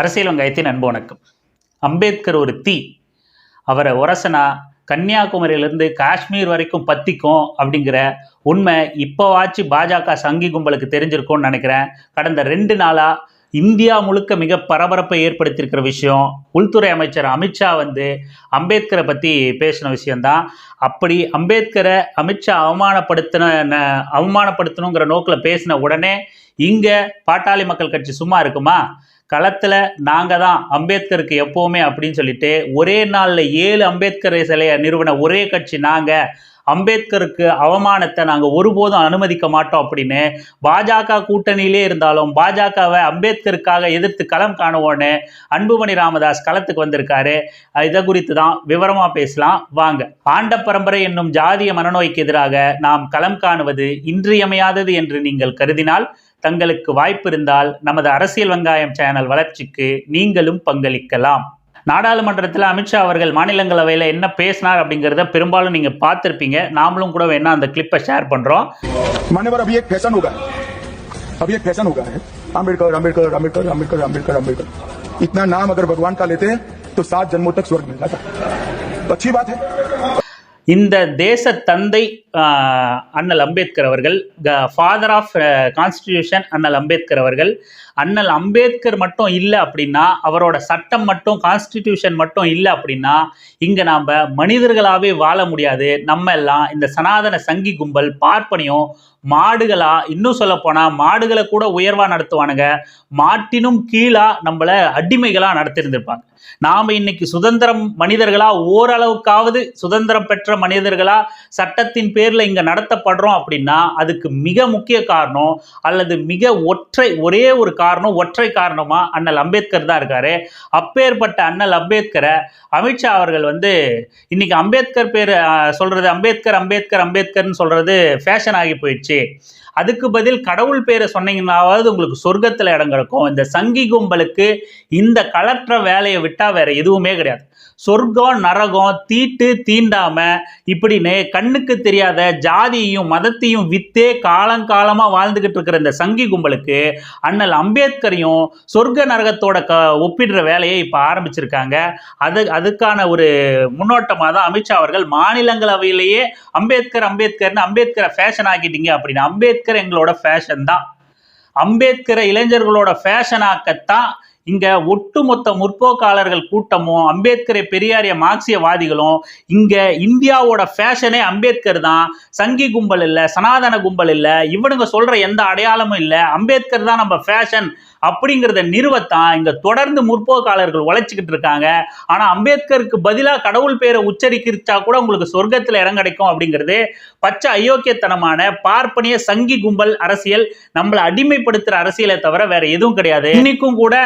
அரசியல் வங்காயத்தின் அன்பு வணக்கம். அம்பேத்கர் ஒரு தீ. அவரை உரசனா கன்னியாகுமரியிலேருந்து காஷ்மீர் வரைக்கும் பத்திக்கும் அப்படிங்கிற உண்மை இப்போவாச்சு பாஜக சங்கி கும்பலுக்கு தெரிஞ்சிருக்கும்னு நினைக்கிறேன். கடந்த ரெண்டு நாளாக இந்தியா முழுக்க மிக பரபரப்பை ஏற்படுத்தியிருக்கிற விஷயம் உள்துறை அமைச்சர் அமித்ஷா வந்து அம்பேத்கரை பற்றி பேசின விஷயந்தான் அப்படி அம்பேத்கரை அமித்ஷா அவமானப்படுத்தின அவமானப்படுத்தணுங்கிற நோக்கில் பேசின உடனே இங்கே பாட்டாளி மக்கள் கட்சி சும்மா இருக்குமா? களத்தில் நாங்கள் தான் அம்பேத்கருக்கு எப்போவுமே அப்படின்னு சொல்லிட்டு ஒரே நாளில் ஏழு அம்பேத்கர் சிலையை நிறுவன ஒரே கட்சி நாங்கள் அம்பேத்கருக்கு அவமானத்தை நாங்கள் ஒருபோதும் அனுமதிக்க மாட்டோம் அப்படின்னு பாஜக கூட்டணியிலே இருந்தாலும் பாஜகவை அம்பேத்கருக்காக எதிர்த்து களம் காணுவோன்னு அன்புமணி ராமதாஸ் களத்துக்கு வந்திருக்காரு. இதை குறித்து தான் விவரமாக பேசலாம். வாங்க. ஆண்ட பரம்பரை என்னும் ஜாதிய மனநோய்க்கு எதிராக நாம் களம் காணுவது இன்றியமையாதது என்று நீங்கள் கருதினால் தங்களுக்கு வாய்ப்பு இருந்தால் நமது அரசியல் வெங்காயம் சேனல் வளர்ச்சிக்கு நீங்களும் பங்களிக்கலாம் நாடாளுமன்றத்தில் அமித்ஷா அவர்கள் மாநிலங்களவையில் என்ன பேசினார் அப்படிங்கிறத பெரும்பாலும் நீங்கள் பார்த்துருப்பீங்க நாமளும் கூட வேணா அந்த கிளிப்பை ஷேர் பண்ணுறோம் मान्यवर अभी एक फैशन हो गया है अभी एक फैशन हो गया है अम्बेडकर अम्बेडकर अम्बेडकर अम्बेडकर अम्बेडकर अम्बेडकर इतना नाम अगर भगवान का लेते हैं तो सात जन्मों तक स्वर्ग मिल जाता तो अच्छी बात है இந்த தேச தந்தை ஆஹ், அண்ணல் அம்பேத்கர் அவர்கள் த ஃபாதர் ஆஃப் கான்ஸ்டிடியூஷன் அண்ணல் அம்பேத்கர் அவர்கள். அண்ணல் அம்பேத்கர் மட்டும் இல்லை அப்படின்னா அவரோட சட்டம் மட்டும் கான்ஸ்டிடியூஷன் மட்டும் இல்லை அப்படின்னா இங்கே நாம் மனிதர்களாகவே வாழ முடியாது. நம்ம எல்லாம் இந்த சனாதன சங்கி கும்பல் பார்ப்பனியும் மாடுகளா இன்னும் சொல்ல போனா மாடுகளை கூட உயர்வா நடத்துவானுங்க. மாட்டினும் கீழா நம்மள அடிமைகளா நடத்திருந்திருப்பாங்க. நாம இன்னைக்கு சுதந்திரம் மனிதர்களா ஓரளவுக்காவது சுதந்திரம் பெற்ற மனிதர்களா சட்டத்தின் பேர் பேரில் இங்கே நடத்தப்படுறோம் அப்படின்னா அதுக்கு மிக முக்கிய காரணம் அல்லது மிக ஒற்றை ஒரே ஒரு காரணம் ஒற்றை காரணமாக அண்ணல் அம்பேத்கர் தான் இருக்கார். அப்பேற்பட்ட அண்ணல் அம்பேத்கரை அமித்ஷா அவர்கள் வந்து இன்னைக்கு அம்பேத்கர் பேர் சொல்கிறது அம்பேத்கர் அம்பேத்கர் அம்பேத்கர்னு சொல்கிறது ஃபேஷன் ஆகி போயிடுச்சு. அதுக்கு பதில் கடவுள் பேரை சொன்னீங்கன்னாவது உங்களுக்கு சொர்க்கத்தில் இடம் கிடக்கும். இந்த சங்கி கும்பலுக்கு இந்த கலற்ற வேலையை விட்டால் வேற எதுவுமே கிடையாது. சொர்க்கம் நரகம் தீட்டு தீண்டாம. இப்படின்னு கண்ணுக்கு தெரியாத ஜாதியையும் மதத்தையும் வித்தே காலங்காலமாக வாழ்ந்துகிட்டு இருக்கிற இந்த சங்கி கும்பலுக்கு அண்ணல் அம்பேத்கரையும் சொர்க்க நரகத்தோட க ஒப்பிடுற வேலையை இப்போ ஆரம்பிச்சிருக்காங்க. அது அதுக்கான ஒரு முன்னோட்டமாக தான் அமித்ஷா அவர்கள் மாநிலங்களவையிலேயே அம்பேத்கர் அம்பேத்கர்னு அம்பேத்கரை ஃபேஷன் ஆக்கிட்டீங்க அப்படின்னு அம்பேத்கர் எங்களோட ஃபேஷன் தான். அம்பேத்கரை இளைஞர்களோட ஃபேஷனாக்கத்தான் இங்க ஒட்டுமொத்த முற்போக்காளர்கள் கூட்டமும் அம்பேத்கரை பெரியாரிய மார்க்சியவாதிகளும் இங்க இந்தியாவோட ஃபேஷனே அம்பேத்கர் தான். சங்கி கும்பல் இல்லை சனாதன கும்பல் இல்லை இவனுங்க சொல்ற எந்த அடையாளமும் இல்லை. அம்பேத்கர் தான் நம்ம ஃபேஷன் அப்படிங்கிறத நிறுவத்தான். இங்க தொடர்ந்து முற்போக்காளர்கள் உழைச்சிக்கிட்டு இருக்காங்க. ஆனா அம்பேத்கருக்கு பதிலாக கடவுள் பேரை உச்சரிக்கிச்சா கூட உங்களுக்கு சொர்க்கத்தில் இடம் கிடைக்கும் அப்படிங்கிறது பச்சை அயோக்கியத்தனமான பார்ப்பனிய சங்கி கும்பல் அரசியல் நம்மளை அடிமைப்படுத்துற அரசியலை தவிர வேற எதுவும் கிடையாது. இன்னைக்கும் கூட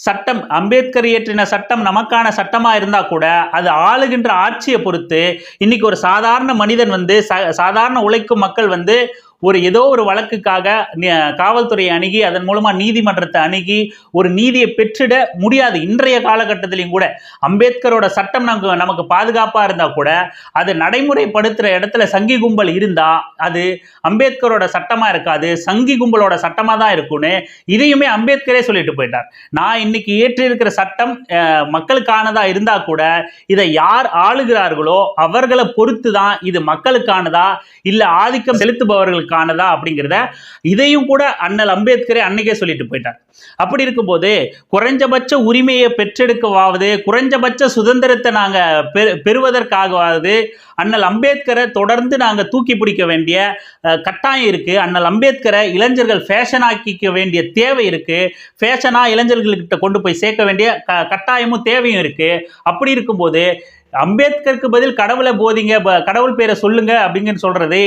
சட்டம் அம்பேத்கர் இயற்றின சட்டம் நமக்கான சட்டமாக இருந்தால் கூட அது ஆளுகின்ற ஆட்சியை பொறுத்து இன்னைக்கு ஒரு சாதாரண மனிதன் வந்து ச- சாதாரண உழைக்கும் மக்கள் வந்து ஒரு ஏதோ ஒரு வழக்குக்காக காவல்துறையை அணுகி அதன் மூலமா நீதிமன்றத்தை அணுகி ஒரு நீதியை பெற்றிட முடியாது. இன்றைய காலகட்டத்திலையும் கூட அம்பேத்கரோட சட்டம் நமக்கு நமக்கு பாதுகாப்பா இருந்தா கூட அது நடைமுறைப்படுத்துற இடத்துல சங்கி கும்பல் இருந்தா அது அம்பேத்கரோட சட்டமா இருக்காது சங்கி கும்பலோட சட்டமா தான் இருக்கும்னு இதையுமே அம்பேத்கரே சொல்லிட்டு போயிட்டார். நான் இன்னைக்கு ஏற்றிருக்கிற சட்டம் மக்களுக்கானதாக மக்களுக்கானதா இருந்தா கூட இதை யார் ஆளுகிறார்களோ அவர்களை பொறுத்து தான் இது மக்களுக்கானதா இல்ல ஆதிக்கம் செலுத்துபவர்களுக்கு செலுத்துபவர்களுக்கானதா அப்படிங்கிறத இதையும் கூட அண்ணல் அம்பேத்கரே அன்னைக்கே சொல்லிட்டு போயிட்டார். அப்படி இருக்கும்போது குறைஞ்சபட்ச உரிமையை பெற்றெடுக்கவாவது குறைஞ்சபட்ச சுதந்திரத்தை நாங்கள் பெ பெறுவதற்காகவாவது அண்ணல் அம்பேத்கரை தொடர்ந்து நாங்கள் தூக்கி பிடிக்க வேண்டிய கட்டாயம் இருக்குது அண்ணல் அம்பேத்கரை இளைஞர்கள் ஃபேஷனாக்கிக்க வேண்டிய தேவை இருக்குது ஃபேஷனாக இளைஞர்கள்கிட்ட கொண்டு போய் சேர்க்க வேண்டிய க- கட்டாயமும் தேவையும் இருக்குது அப்படி இருக்கும்போது அம்பேத்கருக்கு பதில் கடவுளை போதிங்க கடவுள் பேரை சொல்லுங்க அப்படிங்கன்னு சொல்றது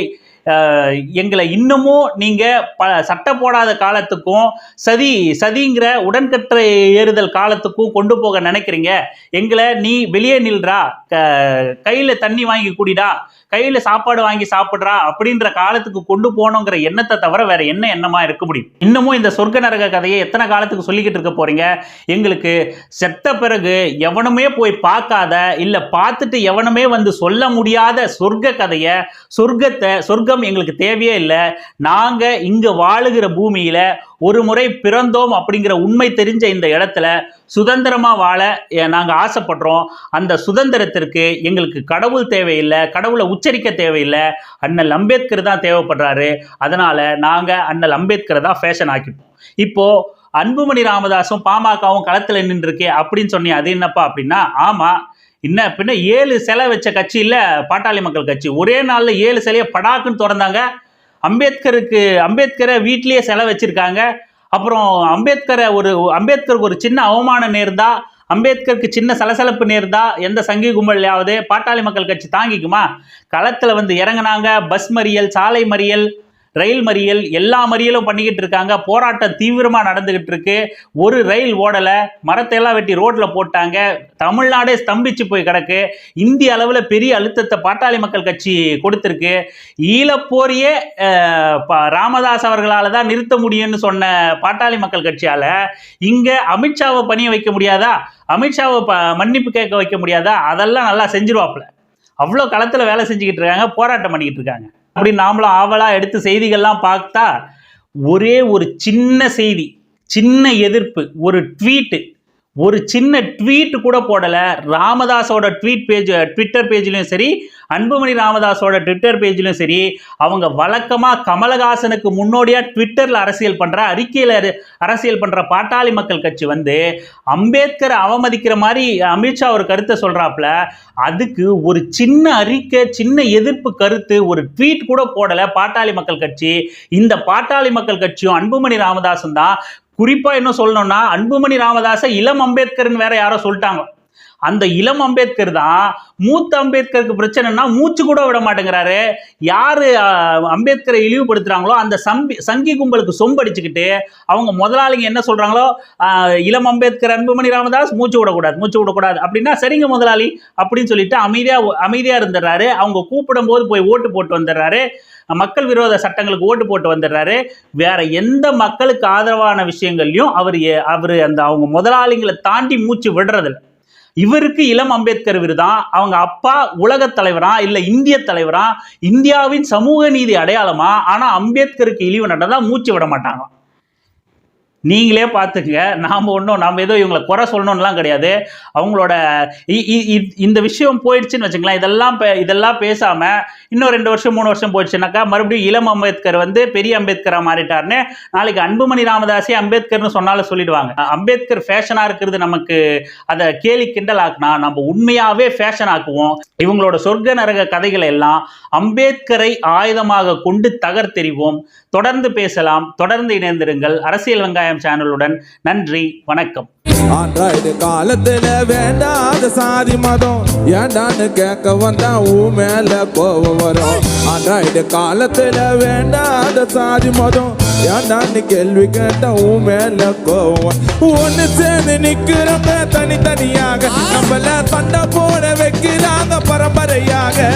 எங்களை இன்னமும் நீங்கள் ப சட்டை போடாத காலத்துக்கும் சதி சதிங்கிற உடன்கட்டை ஏறுதல் காலத்துக்கும் கொண்டு போக நினைக்கிறீங்க. எங்களை நீ வெளியே நில்றா. க- கையில் தண்ணி வாங்கி குடிடா. கையில சாப்பாடு வாங்கி சாப்பிடுறா அப்படின்ற காலத்துக்கு கொண்டு போகணுங்கிற எண்ணத்தை தவிர வேற என்ன எண்ணமா இருக்க முடியும்? இன்னமும் இந்த சொர்க்க நரக கதையை எத்தனை காலத்துக்கு சொல்லிக்கிட்டு இருக்க போறீங்க? எங்களுக்கு செத்த பிறகு எவனுமே போய் பார்க்காத இல்ல பார்த்துட்டு எவனுமே வந்து சொல்ல முடியாத சொர்க்க கதையை சொர்க்கத்தை சொர்க்கம் எங்களுக்கு தேவையே இல்லை. நாங்க இங்க வாழுகிற பூமியில ஒரு முறை பிறந்தோம் அப்படிங்கிற உண்மை தெரிஞ்ச இந்த இடத்துல சுதந்திரமாக வாழ நாங்கள் ஆசைப்படுறோம். அந்த சுதந்திரத்திற்கு எங்களுக்கு கடவுள் தேவையில்லை கடவுளை உச்சரிக்க தேவையில்லை. அண்ணல் அம்பேத்கர் தான் தேவைப்படுறாரு. அதனால் நாங்கள் அண்ணல் அம்பேத்கரை தான் ஃபேஷன் ஆக்கிப்போம். இப்போது அன்புமணி ராமதாஸும் பாமகவும் களத்தில் நின்றுருக்கே அப்படின்னு சொன்னி அது என்னப்பா அப்படின்னா ஆமாம் என்ன பின்ன ஏழு சிலை வச்ச கட்சி பாட்டாளி மக்கள் கட்சி. ஒரே நாளில் ஏழு சிலையை படாக்குன்னு திறந்தாங்க. அம்பேத்கருக்கு அம்பேத்கரை வீட்லேயே செலவு வச்சுருக்காங்க. அப்புறம் அம்பேத்கரை ஒரு அம்பேத்கருக்கு ஒரு சின்ன அவமானம் நேர்ந்தா அம்பேத்கருக்கு சின்ன சலசலப்பு நேர்ந்தா எந்த சங்கி கும்பல்லையாவது பாட்டாளி மக்கள் கட்சி தாங்கிக்குமா? களத்தில் வந்து இறங்குனாங்க பஸ் மறியல் சாலை மறியல் ரயில் மறியல் எல்லா மறியலும் பண்ணிக்கிட்டு இருக்காங்க. போராட்டம் தீவிரமாக நடந்துகிட்டு இருக்கு. ஒரு ரயில் ஓடலை. மரத்தை எல்லாம் வெட்டி ரோட்டில் போட்டாங்க. தமிழ்நாடே ஸ்தம்பிச்சு போய் கிடக்கு. இந்திய அளவில் பெரிய அழுத்தத்தை பாட்டாளி மக்கள் கட்சி கொடுத்துருக்கு. ஈழப்போரியே ராமதாஸ் அவர்களால் தான் நிறுத்த முடியும்னு சொன்ன பாட்டாளி மக்கள் கட்சியால் இங்கே அமித்ஷாவை பணிய வைக்க முடியாதா? அமித்ஷாவை ப மன்னிப்பு கேட்க வைக்க முடியாதா? அதெல்லாம் நல்லா செஞ்சிருவாப்புல. அவ்வளோ களத்தில் வேலை செஞ்சுக்கிட்டு இருக்காங்க. போராட்டம் பண்ணிக்கிட்டு இருக்காங்க. அப்படி நாமளும் ஆவலாக எடுத்து செய்திகள்லாம் பார்த்தா ஒரே ஒரு சின்ன செய்தி சின்ன எதிர்ப்பு ஒரு ட்வீட்டு ஒரு சின்ன ட்வீட் கூட போடலை. ராமதாஸோட ட்வீட் பேஜ் ட்விட்டர் பேஜ்லையும் சரி அன்புமணி ராமதாஸோட ட்விட்டர் பேஜ்லையும் சரி அவங்க வழக்கமாக கமலஹாசனுக்கு முன்னோடியாக ட்விட்டரில் அரசியல் பண்ணுற அறிக்கையில் அரசியல் பண்ணுற பாட்டாளி மக்கள் கட்சி வந்து அம்பேத்கரை அவமதிக்கிற மாதிரி அமித்ஷா ஒரு கருத்தை சொல்கிறாப்புல அதுக்கு ஒரு சின்ன அறிக்கை சின்ன எதிர்ப்பு கருத்து ஒரு ட்வீட் கூட போடலை பாட்டாளி மக்கள் கட்சி. இந்த பாட்டாளி மக்கள் கட்சியும் அன்புமணி ராமதாஸும் தான் குறிப்பாக என்ன சொல்லணும்னா அன்புமணி ராமதாஸை இளம் அம்பேத்கர்னு வேற யாரோ சொல்லிட்டாங்க. அந்த இளம் அம்பேத்கர் தான் மூத்த அம்பேத்கருக்கு பிரச்சனைனா மூச்சு கூட விட மாட்டேங்கிறாரு. யாரு அம்பேத்கரை இழிவுபடுத்துறாங்களோ அந்த சம்பி சங்கி கும்பலுக்கு சொம்படிச்சுக்கிட்டு அவங்க முதலாளிங்க என்ன சொல்றாங்களோ இளம் அம்பேத்கர் அன்புமணி ராமதாஸ் மூச்சு விடக்கூடாது மூச்சு விடக்கூடாது. அப்படின்னா சரிங்க முதலாளி அப்படின்னு சொல்லிட்டு அமைதியா அமைதியா இருந்துடுறாரு. அவங்க கூப்பிடும் போது போய் ஓட்டு போட்டு வந்துடுறாரு. மக்கள் விரோத சட்டங்களுக்கு ஓட்டு போட்டு வந்துடுறாரு. வேற எந்த மக்களுக்கு ஆதரவான விஷயங்கள்லையும் அவர் எ- அவர் அந்த அவங்க முதலாளிங்களை தாண்டி மூச்சு விடுறதில்ல. இவருக்கு இளம் அம்பேத்கர் விருதா? அவங்க அப்பா உலகத் தலைவரா? இல்ல இந்திய தலைவரா? இந்தியாவின் சமூக நீதி அடையாளமா? ஆனா அம்பேத்கருக்கு இழிவு நடந்தா மூச்சு விட மாட்டாங்க. நீங்களே பார்த்துங்க நாம் ஒன்றும் நாம் ஏதோ இவங்களை குறை சொல்லணும்லாம் கிடையாது. அவங்களோட இ- இ- இந்த விஷயம் போயிடுச்சுன்னு வச்சுங்களேன் இதெல்லாம் பே- இதெல்லாம் பேசாமல் இன்னும் ரெண்டு வருஷம் மூணு வருஷம் போச்சுனாக்கா மறுபடியும் இளம் அம்பேத்கர் வந்து பெரிய அம்பேத்கராக மாறிட்டார்னு நாளைக்கு அன்புமணி ராமதாஸே அம்பேத்கர்னு சொன்னாலும் சொல்லிடுவாங்க. அம்பேத்கர் ஃபேஷனாக இருக்கிறது நமக்கு அதை கேலி கிண்டல் ஆக்குனா நம்ம உண்மையாகவே ஃபேஷன் ஆக்குவோம். இவங்களோட சொர்க்க நரக கதைகளை எல்லாம் அம்பேத்கரை ஆயுதமாக கொண்டு தகர்த்தெறிவோம். தொடர்ந்து பேசலாம் தொடர்ந்து இணைந்திருங்கள். அரசியல் வெங்காயம் சேனலுடன் நன்றி வணக்கம். ஆண்ட்ராய்டு காலத்துல வேண்டாத சாதி மதம். ஏண்டான்னு கேட்க வந்தா ஊ மேல கோவம் வரும். ஆண்ட்ராய்டு காலத்துல வேண்டாத சாதி மதம். ஏண்டான்னு கேள்வி கேட்டா ஊ மேல கோவம். ஒன்னு சேர்ந்து நிக்கிறப்ப தனித்தனியாக நம்மள சண்டை போட வைக்கிறாங்க பரம்பரையாக.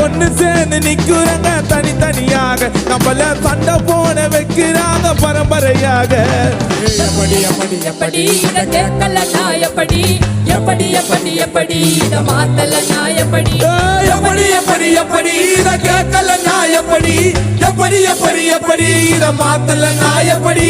ஒன்னு சேர்ந்து நிக்கிறங்க தனித்தனியாக நம்மள சண்டை போட வைக்கிறாங்க பரம்பரையாக. எப்படி எப்படி எப்படி இத கேட்கல நான் எப்படி? எப்படி எப்படி எப்படி இத மாத்தல நான் எப்படி? எப்படி எப்படி எப்படி இத கேட்கல நான் எப்படி? எப்படி எப்படி எப்படி இத மாத்தல நான் எப்படி?